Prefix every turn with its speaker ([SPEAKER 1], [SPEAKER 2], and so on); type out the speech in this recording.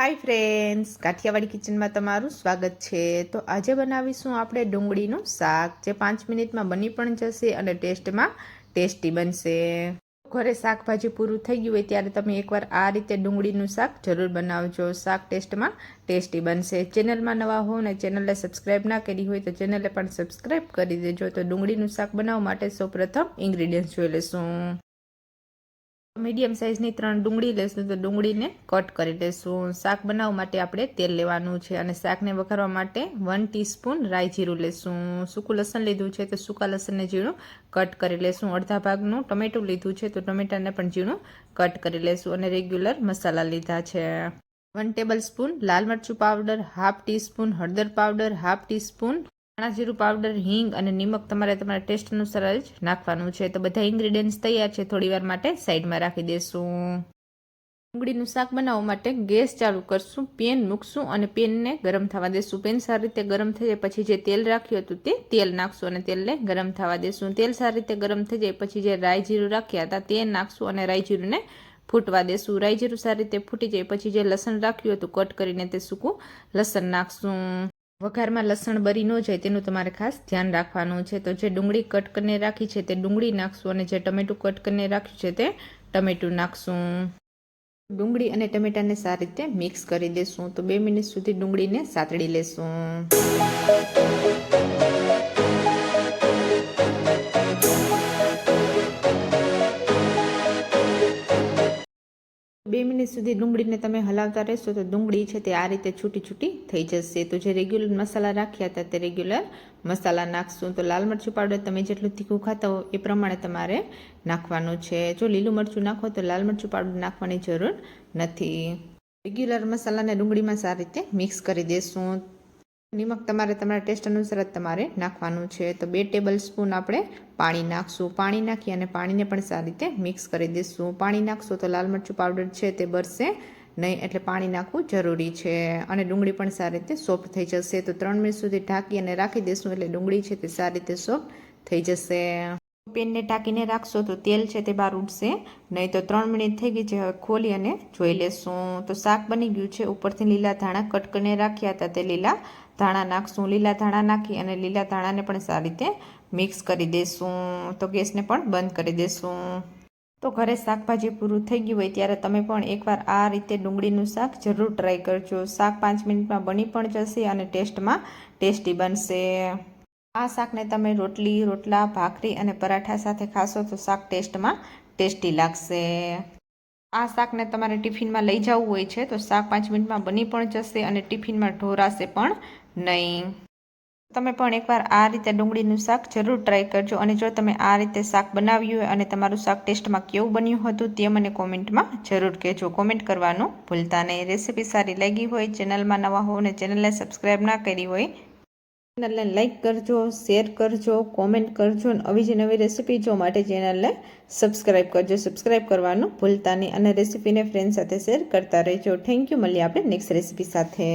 [SPEAKER 1] Hi friends Kathiawadi કિચનમાં તમારું સ્વાગત છે. તો આજે બનાવીશું આપણે ડુંગળીનું શાક, જે પાંચ મિનિટમાં બની પણ જશે અને ટેસ્ટમાં ટેસ્ટી બનશે. ઘરે શાકભાજી પૂરું થઈ ગયું હોય ત્યારે તમે એકવાર આ રીતે ડુંગળીનું શાક જરૂર બનાવજો. શાક ટેસ્ટમાં ટેસ્ટી બનશે. ચેનલમાં નવા હો ને ચેનલને સબસ્ક્રાઈબ ના કરી હોય તો ચેનલને પણ સબસ્ક્રાઈબ કરી દેજો. તો ડુંગળીનું શાક બનાવવા માટે સૌપ્રથમ ઇન્ગ્રીડિયન્ટ્સ જોઈ લઈશું. મીડિયમ સાઇઝની ત્રણ ડુંગળી લેશું તો ડુંગળીને કટ કરી લેશું. શાક બનાવવા માટે આપણે તેલ લેવાનું છે અને શાકને વઘારવા માટે વન ટીસ્પૂન રાઈ જીરું લેશું. સૂકું લસણ લીધું છે તો સૂકા લસણને ઝીણું કટ કરી લેશું. અડધા ભાગનું ટમેટું લીધું છે તો ટમેટાને પણ ઝીણું કટ કરી લેશું અને રેગ્યુલર મસાલા લીધા છે. વન ટેબલ સ્પૂન લાલ મરચું પાવડર હાફ ટીસ્પૂન હળદર પાવડર હાફ ટીસ્પૂન ધાણા જીરું પાવડર હિંગ અને નિમક તમારે તમારા ટેસ્ટ અનુસાર જ નાખવાનું છે. તો બધા ઇન્ગ્રીડિયન્ટ્સ તૈયાર છે. થોડી વાર માટે સાઈડમાં રાખી દેશું. ડુંગળીનું શાક બનાવવા માટે ગેસ ચાલુ કરશું, પેન મૂકશું અને પેનને ગરમ થવા દેશું. પેન સારી રીતે ગરમ થઈ જાય પછી જે તેલ રાખ્યું હતું તે તેલ નાખશું અને તેલને ગરમ થવા દેશું. તેલ સારી રીતે ગરમ થઈ જાય પછી જે રાઈ જીરું રાખ્યા હતા તે નાખશું અને રાઈ જીરુંને ફૂટવા દેશું. રાઈ જીરું સારી રીતે ફૂટી જાય પછી જે લસણ રાખ્યું હતું કટ કરીને તે સૂકું લસણ નાખશું. વઘારમાં લસણ બરી ન જાય તેનું તમારે ખાસ ધ્યાન રાખવાનું છે. તો જે ડુંગળી કટ કરીને રાખી છે તે ડુંગળી નાખશું અને જે ટમેટું કટ કરીને રાખ્યું છે તે ટમેટું નાખશું. ડુંગળી અને ટમેટાને સારી રીતે મિક્સ કરી દેશું. તો બે મિનિટ સુધી ડુંગળીને સાતળી લેશું. મિનિટ સુધી ડુંગળીને તમે હલાવતા રહેશો તો ડુંગળી છે તે આ રીતે છૂટી છૂટી થઈ જશે. તો જે રેગ્યુલર મસાલા રાખ્યા હતા તે રેગ્યુલર મસાલા નાખશું. તો લાલ મરચું પાવડર તમે જેટલું તીખું ખાતા હો એ પ્રમાણે તમારે નાખવાનું છે. જો લીલું મરચું નાખો તો લાલ મરચું પાવડર નાખવાની જરૂર નથી. રેગ્યુલર મસાલાને ડુંગળીમાં સારી રીતે મિક્સ કરી દેશું. નિમક તમારે તમારા ટેસ્ટ અનુસાર જ તમારે નાખવાનું છે. તો બે ટેબલ સ્પૂન આપણે પાણી નાખશું. પાણી નાખી અને પાણીને પણ સારી રીતે મિક્સ કરી દઈશું. પાણી નાખશું તો લાલ મરચું પાવડર છે તે બરશે નહીં એટલે પાણી નાખવું જરૂરી છે. અને ડુંગળી પણ સારી રીતે સોફ્ટ થઈ જશે. તો ત્રણ મિનિટ સુધી ઢાંકી અને રાખી દઈશું એટલે ડુંગળી છે તે સારી રીતે સોફ્ટ થઈ જશે. પેનને ઢાંકીને રાખશો તો તેલ છે તે બહાર ઉઠશે નહીં તો ત્રણ મિનિટ થઈ ગઈ છે. હવે ખોલી અને જોઈ લેશું. તો શાક બની ગયું છે. ઉપરથી લીલા ધાણા કટ કરીને રાખ્યા હતા તે લીલા ધાણા નાખશું, લીલા ધાણા નાખી અને લીલા ધાણાને પણ સારી રીતે મિક્સ કરી દઈશું તો ગેસને પણ બંધ કરી દઈશું તો ઘરે શાકભાજી પૂરું થઈ ગયું હોય ત્યારે તમે પણ એકવાર આ રીતે ડુંગળીનું શાક જરૂર ટ્રાય કરજો. શાક પાંચ મિનિટમાં બની પણ જશે અને ટેસ્ટમાં ટેસ્ટી બનશે. આ શાકને તમે રોટલી, રોટલા, ભાખરી અને પરાઠા સાથે ખાશો તો શાક ટેસ્ટમાં ટેસ્ટી લાગશે. આ શાકને તમારે ટિફિનમાં લઈ જવું હોય છે તો શાક પાંચ મિનિટમાં બની પણ જશે અને ટિફિનમાં ઢોરાશે પણ નહીં. તમે પણ એકવાર આ રીતે ડુંગળીનું શાક જરૂર ટ્રાય કરજો અને જો તમે આ રીતે શાક બનાવ્યું હોય અને તમારું શાક ટેસ્ટમાં કેવું બન્યું હતું તે મને કોમેન્ટમાં જરૂર કહેજો. કોમેન્ટ કરવાનું ભૂલતા નહીં. રેસીપી સારી લાગી હોય, ચેનલમાં નવા હો અને ચેનલને સબસ્ક્રાઈબ ના કરી હોય, ચેનલને લાઇક કરજો શેર કરજો કોમેન્ટ કરજો અને આવી જ નવી રેસીપી જો માટે ચેનલને સબસ્ક્રાઈબ કરજો. સબસ્ક્રાઈબ કરવાનું ભૂલતા નહીં અને રેસીપીને ફ્રેન્ડ સાથે શેર કરતા રહેજો. થેન્ક યુ મળીએ આપણે નેક્સ્ટ રેસીપી સાથે.